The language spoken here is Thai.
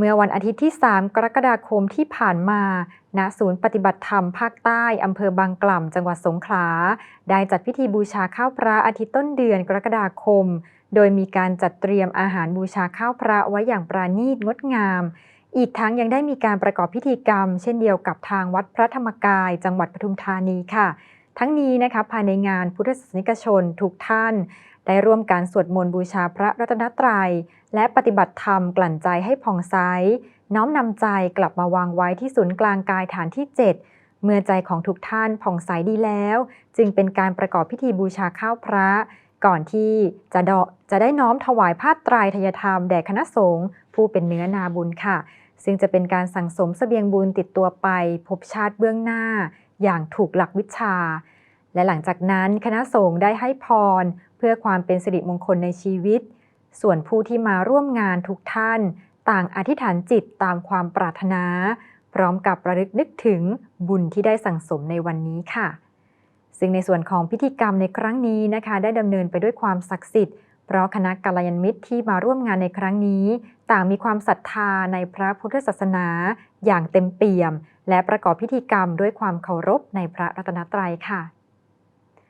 เมื่อวันอาทิตย์ที่ 3 กรกฎาคมที่ผ่านมา ณ ศูนย์ปฏิบัติธรรมภาคใต้ อำเภอบางกล่ำ จังหวัดสงขลา ได้จัดพิธีบูชาข้าวพระอาทิตย์ต้นเดือนกรกฎาคม โดยมีการจัดเตรียมอาหารบูชาข้าวพระไว้อย่างปราณีตงดงาม อีกทั้งยังได้มีการประกอบพิธีกรรม เช่นเดียวกับทางวัดพระธรรมกาย จังหวัดปทุมธานีค่ะ ทั้งนี้นะคะภายในงานพุทธศาสนิกชนทุกท่าน ได้ร่วมการสวดมนต์บูชาพระรัตนตรัย และปฏิบัติธรรมกลั่นใจให้ผ่องใส น้อมนำใจกลับมาวางไว้ที่ศูนย์กลางกายฐานที่ 7 เมื่อใจของทุกท่านผ่องใสดีแล้ว จึงเป็นการประกอบพิธีบูชาข้าวพระ ก่อนที่จะดจะได้น้อมถวายผ้าไตรทยธรรมแด่คณะสงฆ์ผู้เป็นเนื้อนาบุญค่ะ ซึ่งจะเป็นการสั่งสมเสบียงบุญติดตัวไป พบชาติเบื้องหน้า อย่างถูกหลักวิชา และหลังจากนั้นคณะสงฆ์ได้ให้พร เพื่อความเป็นสิริมงคลในชีวิต ส่วนผู้ที่มาร่วมงานทุกท่าน ต่างอธิษฐานจิตตามความปรารถนา พร้อมกับประลึกนึกถึงบุญที่ได้สั่งสมในวันนี้ค่ะ ซึ่งในส่วนของพิธีกรรมในครั้งนี้นะคะ ได้ดำเนินไปด้วยความศักดิ์สิทธิ์เพราะคณะกัลยาณมิตรที่มาร่วมงานในครั้งนี้ ต่างมีความศรัทธาในพระพุทธศาสนา อย่างเต็มเปี่ยม และประกอบพิธีกรรมด้วยความเคารพในพระรัตนตรัยค่ะ